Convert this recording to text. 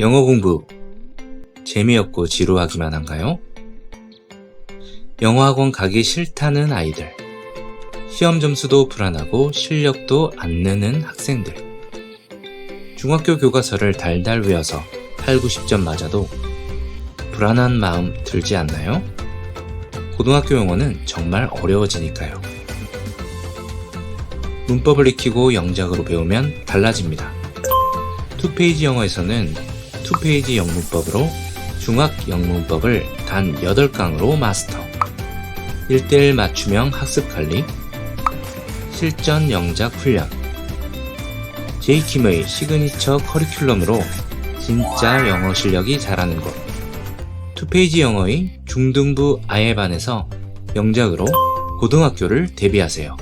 영어 공부 재미없고 지루하기만 한가요? 영어학원 가기 싫다는 아이들, 시험 점수도 불안하고 실력도 안 느는 학생들, 중학교 교과서를 달달 외워서 8, 90점 맞아도 불안한 마음 들지 않나요? 고등학교 영어는 정말 어려워지니까요. 문법을 익히고 영작으로 배우면 달라집니다. 투페이지 영어에서는 투페이지 영문법으로 중학 영문법을 단 8강으로 마스터. 1대1 맞춤형 학습 관리. 실전 영작 훈련. 제이킴의 시그니처 커리큘럼으로 진짜 영어 실력이 자라는 곳. 투페이지 영어의 중등부 아예반에서 영작으로 고등학교를 대비하세요.